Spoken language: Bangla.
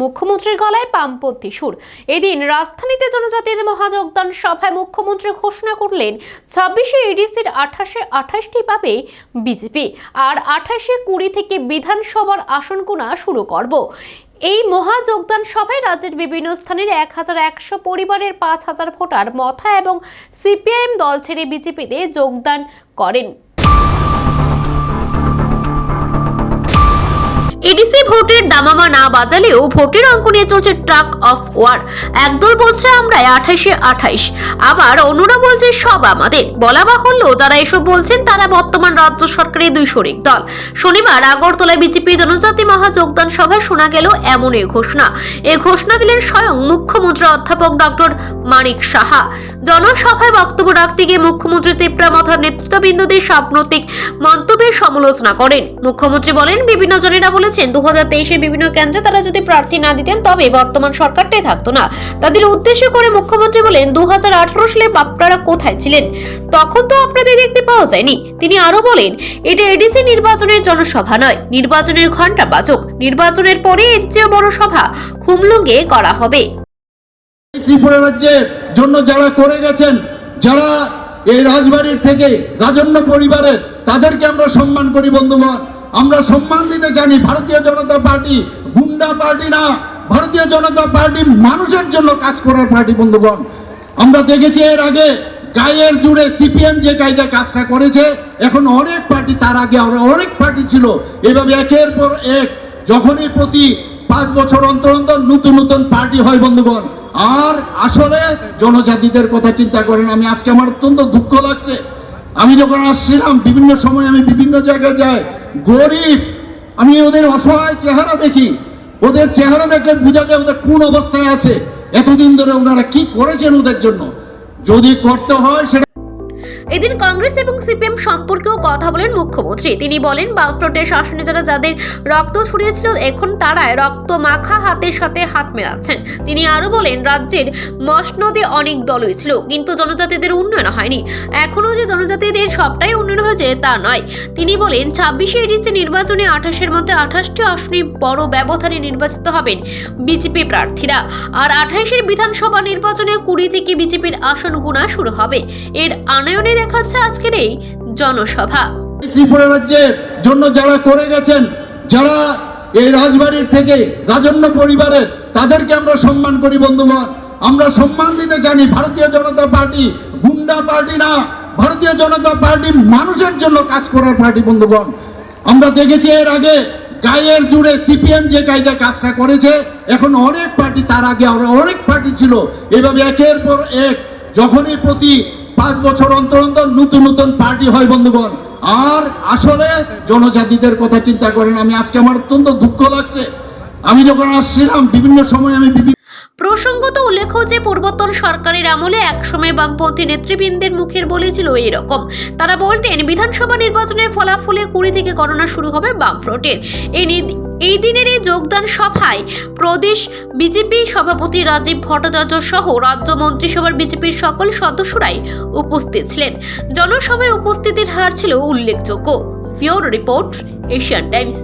মুখ্যমন্ত্রীর গলায় পামপন্থী সুর। এদিন রাজধানীতে জনজাতিদের মহাযোগদান সভায় মুখ্যমন্ত্রী ঘোষণা করলেন, ছাব্বিশে এডিসির আঠাশে আঠাশটি পাবে বিজেপি, আর আঠাশে কুড়ি থেকে বিধানসভার আসন গোনা শুরু করব। এই মহাযোগদান সভায় রাজ্যের বিভিন্ন স্থানের এক হাজার একশো পরিবারের পাঁচ হাজার ভোটার, মথা এবং সিপিআইএম দল ছেড়ে বিজেপিতে যোগদান করেন। এডিসি ভোটের দামামা না বাজালেও ভোটের অঙ্ক নিয়ে চলছে ট্রাক অফ ওয়ার। একদল বলছে আমরা আঠাইশে আঠাইশ। আবার অন্যরা বলছে সব আমাদের। বলা বাহুল্য, যারা এসব বলছেন তারা বর্তমান রাজ্য সরকারের দুই শরিক দল। শনিবার আগরতলায় বিজেপি জনজাতি মহা যোগদান সভায় শোনা গেল এমন এ ঘোষণা। এ ঘোষণা দিলেন স্বয়ং মুখ্যমন্ত্রী অধ্যাপক ডক্টর মানিক সাহা। জনসভায় বক্তব্য রাখতে গিয়ে মুখ্যমন্ত্রী তিপ্রা মথার নেতৃত্ববৃন্দদের সাম্প্রতিক মন্তব্যের সমালোচনা করেন। মুখ্যমন্ত্রী বলেন, বিভিন্ন জনেরা বলেছেন দু হাজার বিভিন্ন কেন্দ্রে তারা যদি প্রার্থী না দিতেন, তবে বর্তমান সরকারটাই থাকতো না। তাদের উদ্দেশ্য করে মুখ্যমন্ত্রী বলেন দু হাজার আঠারো সালে আপনারা কোথায় ছিলেন? তখন তো আপনাদের দেখতে পাওয়া যায়নি। তিনি আরও বলেন, এটা এডিসি নির্বাচনের জনসভা নয়, নির্বাচনের ঘণ্টা বাজক। নির্বাচনের পরে এর চেয়ে বড় সভা খুমলুঙ্গে করা হবে। ত্রিপুরা রাজ্যের জন্য যারা করে গেছেন, যারা এই রাজবাড়ির থেকে রাজন্য পরিবারের, তাদেরকে আমরা সম্মান করি বন্ধুগণ। আমরা সম্মান দিতে জানি ভারতীয় জনতা পার্টি গুন্ডা পার্টি না। ভারতীয় জনতা পার্টি মানুষের জন্য কাজ করার পার্টি, বন্ধুগণ। আমরা দেখেছি এর আগে গায়ের জুড়ে সিপিএম যে কায়দা কাজটা করেছে, এখন অনেক পার্টি তার আগে অনেক পার্টি ছিল। এভাবে একের পর এক যখনই প্রতি পাঁচ বছর অন্তর অন্তর নতুন নতুন পার্টি হয়, বন্ধুগণ, আর আসলে জনজাতিদের কথা চিন্তা করেন, আমি আজকে আমার অত্যন্ত দুঃখ লাগছে। আমি যখন আসছিলাম, বিভিন্ন সময় আমি বিভিন্ন জায়গায় যাই গরিব। আমি ওদের অসহায় চেহারা দেখি। ওদের চেহারা দেখলে বোঝা যায় ওদের কোন অবস্থায় আছে। এতদিন ধরে ওনারা কি করেছেন ওদের জন্য? যদি করতে হয় সেটা এদিন কংগ্রেস এবং সিপিএম সম্পর্কেও কথা বলেন মুখ্যমন্ত্রী। তিনি বলেন, বামফ্রন্টের শাসনে যারা যাদের রক্ত ছড়িয়েছিল, এখন তারাই রক্ত মাখা হাতের সাথে হাত মেলাচ্ছেন। তিনি আরও বলেন, রাজ্যের মসনদে অনেক দলই ছিল, কিন্তু জনজাতিদের উন্নয়ন হয়নি। এখনও যে জনজাতিদের সবটাই উন্নয়ন হয়েছে, তা নয়। তিনি বলেন, ছাব্বিশে এডিসি নির্বাচনে আঠাশের মধ্যে আঠাশটি আসনে বড় ব্যবধানে নির্বাচিত হবেন বিজেপি প্রার্থীরা। আর আঠাইশের বিধানসভা নির্বাচনে কুড়ি থেকে বিজেপির আসন গুণা শুরু হবে। এর আনয়নে দেখাচ্ছে আজকের এই জনসভা। ত্রিপুরা রাজ্যের জন্য যারা করে গেছেন, যারা এই রাজবাড়ির থেকে রাজন্য পরিবারের, তাদেরকে আমরা সম্মান করি বন্ধুগণ। আমরা সম্মান দিতে জানি ভারতীয় জনতা পার্টি গুন্ডা পার্টি না, ভারতীয় জনতা পার্টি মানুষের জন্য কাজ করার পার্টি বন্ধুগণ। আমরা দেখেছি এর আগে গায়ের জুড়ে সিপিএম যে কায়দা কাজটা করেছে, এখন অনেক পার্টি তার আগে অনেক পার্টি ছিল। এভাবে একের পর এক যখনই প্রতি পাঁচ বছর অন্তর অন্তর নতুন নতুন পার্টি হয়, বন্ধুগণ। আর আসলে জনজাতিদের কথা চিন্তা করেন, আমি আজকে আমার অত্যন্ত দুঃখ লাগছে। আমি যখন আসছিলাম, বিভিন্ন সময় আমি বিভিন্ন প্রসঙ্গত উল্লেখ্য যে পূর্বতন সরকারের আমলে একসময় বামপন্থী নেতৃবৃন্দের মুখের বলেছিল এরকম। তারা বলতেন, বিধানসভা নির্বাচনের ফলাফলে কুড়ি থেকে গণনা শুরু হবে বামফ্রন্টের। এই এই দিনের এই যোগদান সভায় প্রদেশ বিজেপি সভাপতি রাজীব ভট্টাচার্য সহ রাজ্য মন্ত্রিসভার বিজেপির সকল সদস্যরাই উপস্থিত ছিলেন। জনসভায় উপস্থিতির হার ছিল উল্লেখযোগ্য। ফিওর রিপোর্ট, এশিয়ান টাইমস।